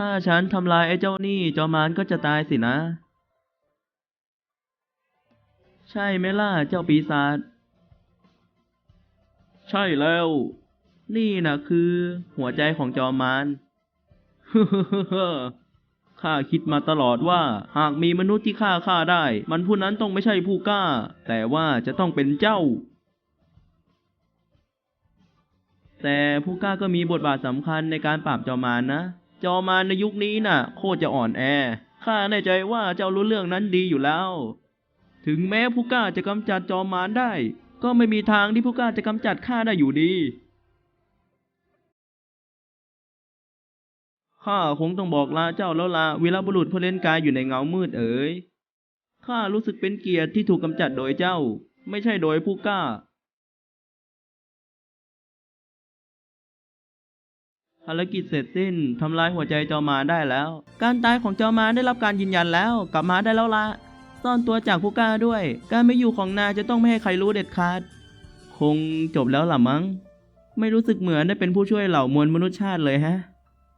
ถ้าฉันทำลายไอ้เจ้านี่จอมานก็จะตายสินะ ใช่ไหมล่ะเจ้าปีศาจ ใช่แล้ว นี่นะคือ หัวใจของจอมานข้าคิดมาตลอดว่า หากมีมนุษย์ที่ฆ่าข้าได้ มันผู้นั้นต้องไม่ใช่ผู้กล้า แต่ว่าจะต้องเป็นเจ้า แต่ผู้กล้าก็มีบทบาทสำคัญในการปราบจอมานนะ จอมานในยุคนี้น่ะ โคตรจะอ่อนแอ ข้าแน่ใจว่าเจ้ารู้เรื่องนั้นดีอยู่แล้ว ถึงแม้ผู้กล้าจะกำจัดจอมารได้ ก็ไม่มีทางที่ผู้กล้าจะกำจัดข้าได้อยู่ดี ข้าคงต้องบอกลาเจ้าแล้วลาวีรบุรุษผู้เล่นกายอยู่ในเงามืดเอ๋ย ข้ารู้สึกเป็นเกียรติที่ถูกกำจัดโดยเจ้า ไม่ใช่โดยผู้กล้า ภารกิจเสร็จสิ้นทำลายหัวใจจอมาได้แล้ว การตายของจอมาได้รับการยืนยันแล้ว กลับมาได้แล้วละซ่อนตัวจากผู้กล้าด้วย การไม่อยู่ของนาจะต้องไม่ให้ใครรู้เด็ดขาด คงจบแล้วล่ะมั้ง ไม่รู้สึกเหมือนได้เป็นผู้ช่วยเหล่ามวลมนุษยชาติเลยฮะ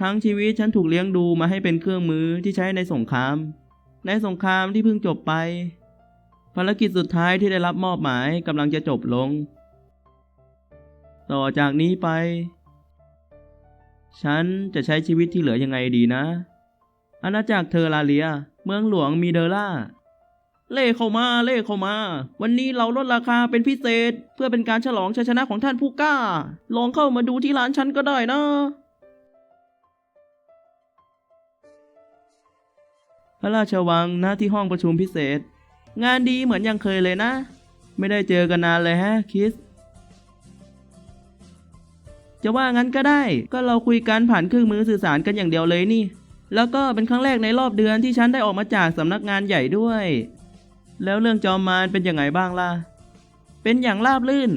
ทั้งชีวิตฉันถูกเลี้ยงดูมาให้เป็นเครื่องมือที่ใช้ในสงคราม ในสงครามที่เพิ่งจบไป ภารกิจสุดท้ายที่ได้รับมอบหมายกำลังจะจบลง ต่อจากนี้ไป ฉันจะใช้ชีวิตที่เหลือยังไงดีนะ อาณาจักรเทอราเลีย เมืองหลวงมีเดอร่า เล่เข้ามาเล่เข้ามา วันนี้เราลดราคาเป็นพิเศษ เพื่อเป็นการฉลองชัยชนะของท่านผู้กล้า ลองเข้ามาดูที่ร้านฉันก็ได้นะ พระราชวังณที่ห้องประชุมพิเศษ งานดีเหมือนยังเคยเลยนะ ไม่ได้เจอกันนานเลยฮะคิส จะว่างั้นก็ได้ ก็เราคุยกันผ่านเครื่องมือสื่อสารกันอย่างเดียวเลยนี่ แล้วก็เป็นครั้งแรกในรอบเดือนที่ฉันได้ออกมาจากสำนักงานใหญ่ด้วย แล้วเรื่องจอมมารเป็นยังไงบ้างล่ะ เป็นอย่างราบลื่น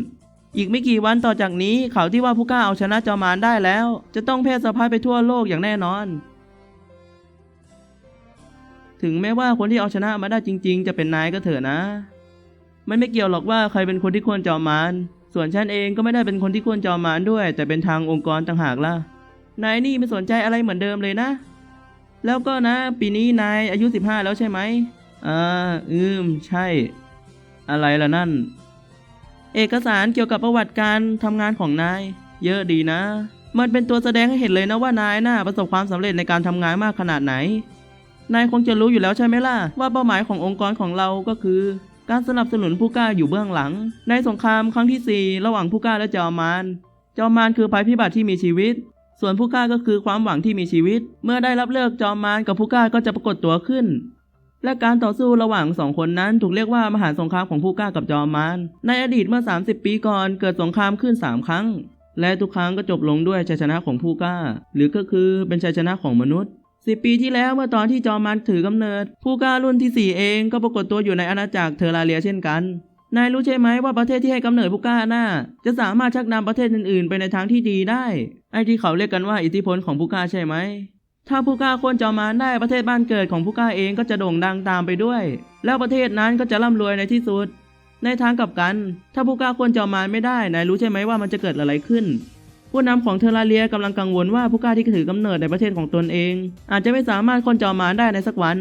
อีกไม่กี่วันต่อจากนี้ข่าวที่ว่าผู้กล้าเอาชนะจอมมารได้แล้ว จะต้องแพร่สะพัดไปทั่วโลกอย่างแน่นอน ถึงแม้ว่าคนที่เอาชนะมาได้จริง ๆ จะเป็นนายก็เถอะนะ มันไม่เกี่ยวหรอกว่าใครเป็นคนที่ควรจอมมาร ส่วนฉันเองก็ไม่ได้เป็นคนที่ควรจอมมารด้วย แต่เป็นทางองค์กรต่างหากล่ะ นายนี่ไม่สนใจอะไรเหมือนเดิมเลยนะ แล้วก็นะ ปีนี้นายอายุ 15 แล้วใช่ไหมอ่าอืม ใช่ อะไรล่ะนั่น เอกสารเกี่ยวกับประวัติการทำงานของนาย เยอะดีนะ มันเป็นตัวแสดงให้เห็นเลยนะว่านายน่าประสบความสำเร็จในการทำงานมากขนาดไหนนายคงจะรู้อยู่แล้วใช่ไหมล่ะ ว่าเป้าหมายขององค์กรของเราก็คือ การสนับสนุนผู้กล้าอยู่เบื้องหลัง ในสงครามครั้งที่ 4 ระหว่างผู้กล้าและจอมมารจอมมารคือภัยพิบัติที่มีชีวิต ส่วนผู้กล้าก็คือความหวังที่มีชีวิต เมื่อได้รับเลือกจอมมารกับผู้กล้าก็จะปรากฏตัวขึ้น และการต่อสู้ระหว่างสองคนนั้นถูกเรียกว่ามหาสงครามของผู้กล้ากับจอมมารในอดีตเมื่อ 30 ปีก่อนเกิดสงครามขึ้น 3 ครั้ง และทุกครั้งก็จบลงด้วยชัยชนะของผู้กล้า หรือก็คือเป็นชัยชนะของมนุษย์ สิปีที่แล้วเมื่อตอนที่จอมมารถือกำเนิด ผู้กล้ารุ่นที่ 4 เองก็ปรากฏตัวอยู่ในอาณาจักรเทอราเลียเช่นกันนายรู้ใช่ไหมว่าประเทศที่ให้กำเนิดผู้กล้าน่าจะสามารถชักนำประเทศอื่นๆ ไปในทางที่ดีได้ ไอ้ที่เขาเรียกกันว่าอิทธิพลของผู้กล้าใช่ไหม ถ้าผู้กล้าโค่นจอมมารได้ประเทศบ้านเกิดของผู้กล้าเองก็จะโด่งดังตามไปด้วย แล้วประเทศนั้นก็จะร่ำรวยในที่สุด ในทางกลับกัน ถ้าผู้กล้าโค่นจอมมารไม่ได้นายรู้ใช่ไหมว่ามันจะเกิดอะไรขึ้น ผู้นำของเทอราเลียกำลังกังวลว่าผู้กล้าที่ถือกำเนิดในประเทศของตนเอง อาจจะไม่สามารถคนจอมมาได้ในสักวัน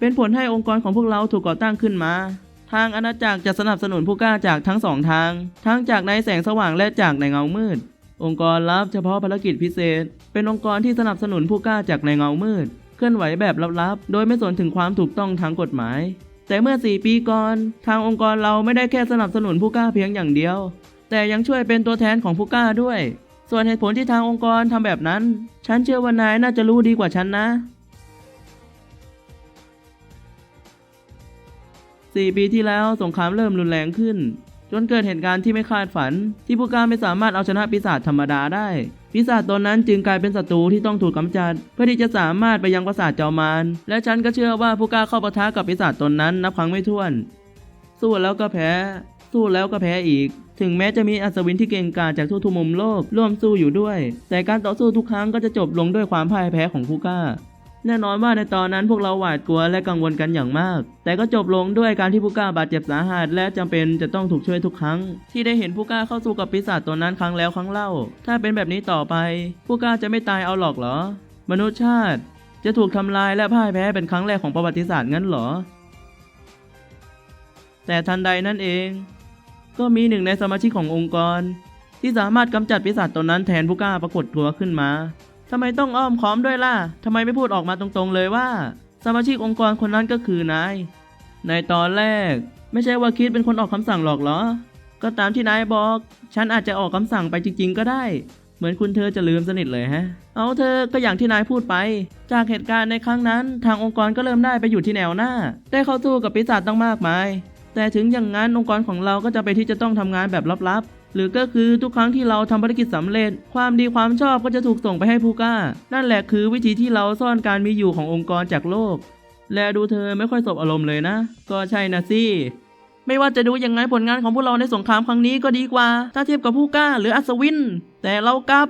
เป็นผลให้องค์กรของพวกเราถูกก่อตั้งขึ้นมา ทางอาณาจักรจะสนับสนุนผู้กล้าจากทั้งสองทาง ทั้งจากในแสงสว่างและจากในเงามืด องค์กรลับเฉพาะภารกิจพิเศษ เป็นองค์กรที่สนับสนุนผู้กล้าจากในเงามืด เคลื่อนไหวแบบลับๆ โดยไม่สนถึงความถูกต้องทางกฎหมาย แต่เมื่อ 4 ปีก่อน ทางองค์กรเราไม่ได้แค่สนับสนุนผู้กล้าเพียงอย่างเดียว แต่ยังช่วยเป็นตัวแทนของผู้กล้าด้วย ส่วนเหตุผลที่ทางองค์กรทำแบบนั้น ฉันเชื่อว่านายน่าจะรู้ดีกว่าฉันนะ 4 ปีที่แล้วสงครามเริ่มรุนแรงขึ้น จนเกิดเหตุการณ์ที่ไม่คาดฝัน ที่ผู้กล้าไม่สามารถเอาชนะปีศาจธรรมดาได้ ปีศาจตนนั้นจึงกลายเป็นศัตรูที่ต้องถูกกำจัด เพื่อที่จะสามารถไปยังปราสาทเจอมารและฉันก็เชื่อว่าผู้กล้าเข้าปะทะกับปีศาจตนนั้นนับครั้งไม่ถ้วน สู้แล้วก็แพ้ สู้แล้วก็แพ้อีก ถึงแม้จะมีอัศวินที่เก่งกาจจากทั่วทุกมุมโลกร่วมสู้อยู่ด้วย แต่การต่อสู้ทุกครั้งก็จะจบลงด้วยความพ่ายแพ้ของผู้กล้า แน่นอนว่าในตอนนั้นพวกเราหวาดกลัวและกังวลกันอย่างมาก แต่ก็จบลงด้วยการที่ผู้กล้าบาดเจ็บสาหัสและจำเป็นจะต้องถูกช่วยทุกครั้ง ที่ได้เห็นผู้กล้าเข้าสู้กับปีศาจตัวนั้นครั้งแล้วครั้งเล่า ถ้าเป็นแบบนี้ต่อไป ผู้กล้าจะไม่ตายเอาหรอกเหรอ มนุษยชาติ จะถูกทำลายและพ่ายแพ้เป็นครั้งแรกของประวัติศาสตร์งั้นเหรอ แต่ทันใดนั่นเอง ก็มีหนึ่งในสมาชิกขององค์กร ที่สามารถกำจัดปีศาจตนนั้นแทนผู้กล้าปรากฏตัวขึ้นมาทำไมต้องอ้อมค้อมด้วยล่ะทำไมไม่พูดออกมาตรงๆเลยว่า สมาชิกองค์กรคนนั้นก็คือนาย ในตอนแรก ไม่ใช่ว่าคิดเป็นคนออกคำสั่งหรอกเหรอ ก็ตามที่นายบอก ฉันอาจจะออกคำสั่งไปจริง ๆ ก็ได้ เหมือนคุณเธอจะลืมสนิทเลยฮะ เอาเธอก็อย่างที่นายพูดไป จากเหตุการณ์ในครั้งนั้น ทางองค์กรก็เริ่มได้ไปอยู่ที่แนวหน้า ได้เข้าสู้กับปีศาจตั้งมากมาย แต่ถึงอย่างนั้นองค์กรของเราก็จะไปที่จะต้องทำงานแบบลับๆ หรือก็คือทุกครั้งที่เราทำภารกิจสำเร็จ ความดีความชอบก็จะถูกส่งไปให้ผู้กล้า นั่นแหละคือวิธีที่เราซ่อนการมีอยู่ขององค์กรจากโลก และดูเธอไม่ค่อยสบอารมณ์เลยนะ ก็ใช่นะสิไม่ว่าจะดูยังไงผลงานของพวกเราในสงครามครั้งนี้ก็ดีกว่า ถ้าเทียบกับผู้กล้าหรืออัศวิน แต่เรากลับ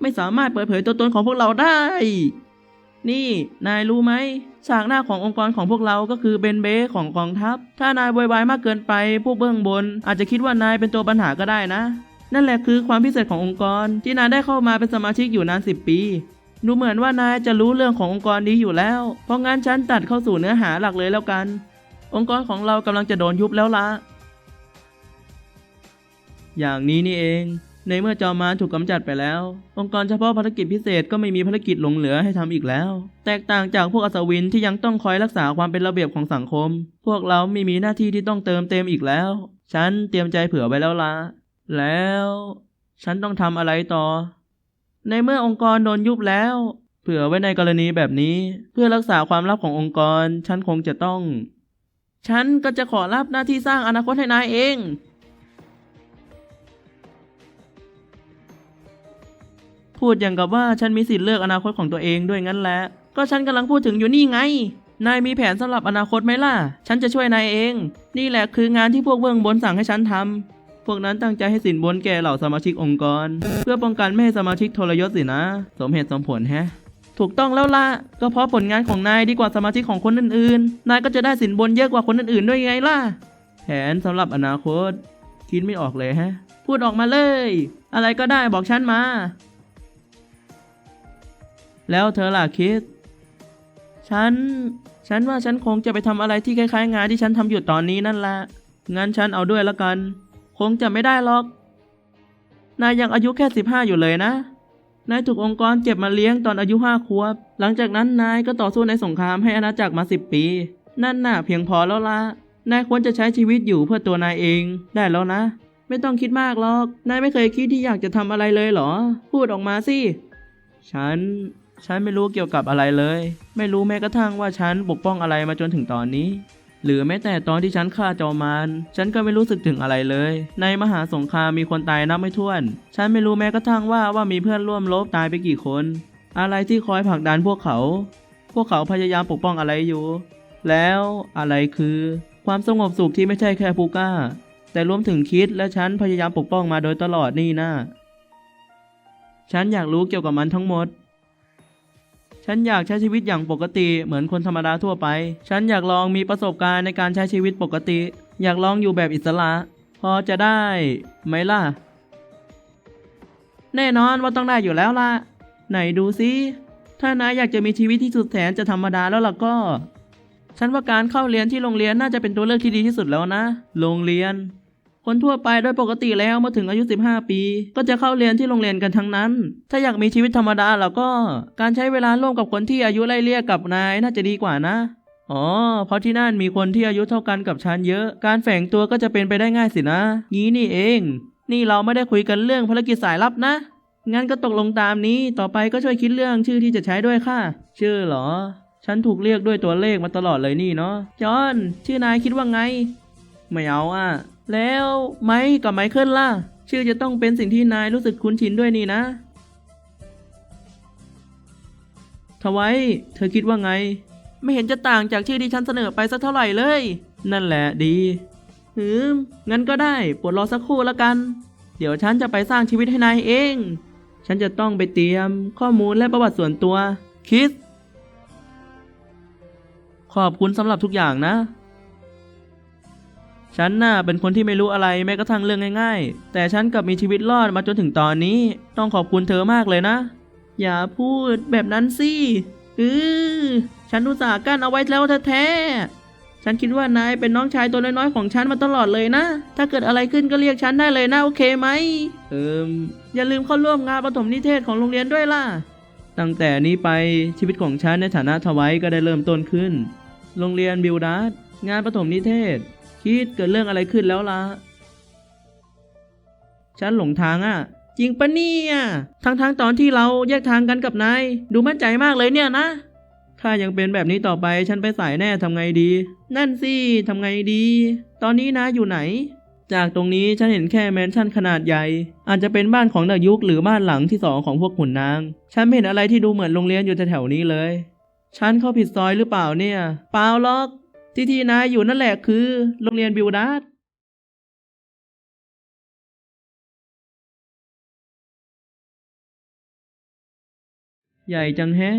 ไม่สามารถเปิดเผยตัวตนของพวกเราได้ นี่ นายรู้ไหมฉากหน้าขององค์กรของพวกเราก็คือเบนเบของกองทัพ ถ้านายโวยวายมากเกินไป พวกเบื้องบน อาจจะคิดว่านายเป็นตัวปัญหาก็ได้นะ นั่นแหละคือความพิเศษขององค์กรที่นายได้เข้ามาเป็นสมาชิกอยู่นานสิบปีดูเหมือนว่านายจะรู้เรื่องขององค์กรนี้อยู่แล้ว เพราะงั้นฉันตัดเข้าสู่เนื้อหาหลักเลยแล้วกัน องค์กรของเรากำลังจะโดนยุบแล้วละอย่างนี้นี่เอง ในเมื่อจอมมารถูกกำจัดไปแล้ว องค์กรเฉพาะภารกิจพิเศษก็ไม่มีภารกิจหลงเหลือให้ทำอีกแล้ว แตกต่างจากพวกอัศวินที่ยังต้องคอยรักษาความเป็นระเบียบของสังคม พวกเราไม่มีหน้าที่ที่ต้องเติมเต็มอีกแล้ว ฉันเตรียมใจเผื่อไว้แล้วละแล้ว ฉันต้องทำอะไรต่อ ในเมื่อองค์กรโดนยุบแล้ว เผื่อไว้ในกรณีแบบนี้ เพื่อรักษาความลับขององค์กร ฉันคงจะต้อง ฉันก็จะขอรับหน้าที่สร้างอนาคตให้นายเอง พูดอย่างกับว่าฉันมีสิทธิ์เลือกอนาคตของตัวเองด้วยงั้นแหละ ก็ฉันกำลังพูดถึงอยู่นี่ไง นายมีแผนสำหรับอนาคตไหมล่ะ ฉันจะช่วยนายเอง นี่แหละคืองานที่พวกเบื้องบนสั่งให้ฉันทำพวกนั้นตั้งใจให้สินบนแก่เหล่าสมาชิกองค์กร เพื่อป้องกันไม่ให้สมาชิกทรยศสินะ สมเหตุสมผลแฮะถูกต้องแล้วล่ะ ก็เพราะผลงานของนายดีกว่าสมาชิกของคนอื่นๆ นายก็จะได้สินบนเยอะกว่าคนอื่นๆ ด้วยไงล่ะ แผนสำหรับอนาคต คิดไม่ออกเลยฮะ พูดออกมาเลย อะไรก็ได้บอกฉันมา แล้วเธอล่ะคิด ฉัน ฉันว่าฉันคงจะไปทำอะไรที่คล้ายๆ งานที่ฉันทำอยู่ตอนนี้นั่นแหละงั้นฉันเอาด้วยละกัน คงจะไม่ได้หรอก นายยังอายุแค่สิบห้าอยู่เลยนะ นายถูกองค์กรเก็บมาเลี้ยงตอนอายุห้าขวบ หลังจากนั้นนายก็ต่อสู้ในสงครามให้อาณาจักรมาสิบปี นั่นน่ะเพียงพอแล้วละนายควรจะใช้ชีวิตอยู่เพื่อตัวนายเองได้แล้วนะ ไม่ต้องคิดมากหรอก นายไม่เคยคิดที่อยากจะทำอะไรเลยเหรอ พูดออกมาสิ ฉัน ฉันไม่รู้เกี่ยวกับอะไรเลย ไม่รู้แม้กระทั่งว่าฉันปกป้องอะไรมาจนถึงตอนนี้ หรือแม้แต่ตอนที่ฉันฆ่าจอมารฉันก็ไม่รู้สึกถึงอะไรเลย ในมหาสงครามมีคนตายนับไม่ถ้วน ฉันไม่รู้แม้กระทั่งว่าว่ามีเพื่อนร่วมรบตายไปกี่คน อะไรที่คอยผลักดันพวกเขา พวกเขาพยายามปกป้องอะไรอยู่ แล้วอะไรคือ ความสงบสุขที่ไม่ใช่แค่ผู้กล้า แต่รวมถึงคิดและฉันพยายามปกป้องมาโดยตลอดนี่นะฉันอยากรู้เกี่ยวกับมันทั้งหมด ฉันอยากใช้ชีวิตอย่างปกติเหมือนคนธรรมดาทั่วไป ฉันอยากลองมีประสบการณ์ในการใช้ชีวิตปกติ อยากลองอยู่แบบอิสระ พอจะได้ไหมล่ะ แน่นอนว่าต้องได้อยู่แล้วล่ะ ไหนดูซิถ้านายอยากจะมีชีวิตที่สุดแสนจะธรรมดาแล้วล่ะก็ ฉันว่าการเข้าเรียนที่โรงเรียนน่าจะเป็นตัวเลือกที่ดีที่สุดแล้วนะ โรงเรียน คนทั่วไปโดยปกติแล้วเมื่อถึงอายุ 15 ปี ก็จะเข้าเรียนที่โรงเรียนกันทั้งนั้น ถ้าอยากมีชีวิตธรรมดาแล้วก็ การใช้เวลาร่วมกับคนที่อายุไล่เลี่ยกับนายน่าจะดีกว่านะอ๋อ เพราะที่นั่นมีคนที่อายุเท่ากันกับฉันเยอะ การแฝงตัวก็จะเป็นไปได้ง่ายสินะ งี้นี่เอง นี่เราไม่ได้คุยกันเรื่องภารกิจสายลับนะ งั้นก็ตกลงตามนี้ ต่อไปก็ช่วยคิดเรื่องชื่อที่จะใช้ด้วยค่ะ ชื่อเหรอ ฉันถูกเรียกด้วยตัวเลขมาตลอดเลยนี่เนาะ จอห์น ชื่อนายคิดว่าไง ไม่เอาอะ แล้วไมค์กับไมเคิลล่ะ ชื่อจะต้องเป็นสิ่งที่นายรู้สึกคุ้นชินด้วยนี่นะทไว้เธอคิดว่าไง ไม่เห็นจะต่างจากชื่อที่ฉันเสนอไปสักเท่าไหร่เลย นั่นแหละดีหืมงั้นก็ได้ปวดรอสักครู่แล้วกัน เดี๋ยวฉันจะไปสร้างชีวิตให้นายเอง ฉันจะต้องไปเตรียมข้อมูลและประวัติส่วนตัว คิส ขอบคุณสำหรับทุกอย่างนะ ฉันน่ะเป็นคนที่ไม่รู้อะไรแม้กระทั่งเรื่องง่ายๆ แต่ฉันกลับมีชีวิตรอดมาจนถึงตอนนี้ ต้องขอบคุณเธอมากเลยนะ อย่าพูดแบบนั้นสิเออฉันอุตส่าห์กั้นเอาไว้แล้วแท้ๆฉันคิดว่านายเป็นน้องชายตัวน้อยๆของฉันมาตลอดเลยนะ ถ้าเกิดอะไรขึ้นก็เรียกฉันได้เลยนะโอเคไหมเอิมอย่าลืมเข้าร่วมงานประถมนิเทศของโรงเรียนด้วยล่ะ ตั้งแต่นี้ไปชีวิตของฉันในฐานะทวายก็ได้เริ่มต้นขึ้น โรงเรียนบิลดัสงานประถมนิเทศ คิดเกิดเรื่องอะไรขึ้นแล้วล่ะ ฉันหลงทางอะ จริงปะเนี่ยทั้งทางตอนที่เราแยกทางกันกับนาย ดูมั่นใจมากเลยเนี่ยนะ ถ้ายังเป็นแบบนี้ต่อไปฉันไปสายแน่ทำไงดี นั่นสิทำไงดี ตอนนี้นะอยู่ไหน จากตรงนี้ฉันเห็นแค่แมนชั่นขนาดใหญ่ อาจจะเป็นบ้านของดายุกหรือบ้านหลังที่สองของพวกขุนนาง ฉันไม่เห็นอะไรที่ดูเหมือนโรงเรียนอยู่แถวๆนี้เลย ฉันเข้าผิดซอยหรือเปล่าเนี่ย เปล่าหรอก ที่ที่นายอยู่นั่นแหละคือ โรงเรียนบิวดาร์ดใหญ่จังแฮะ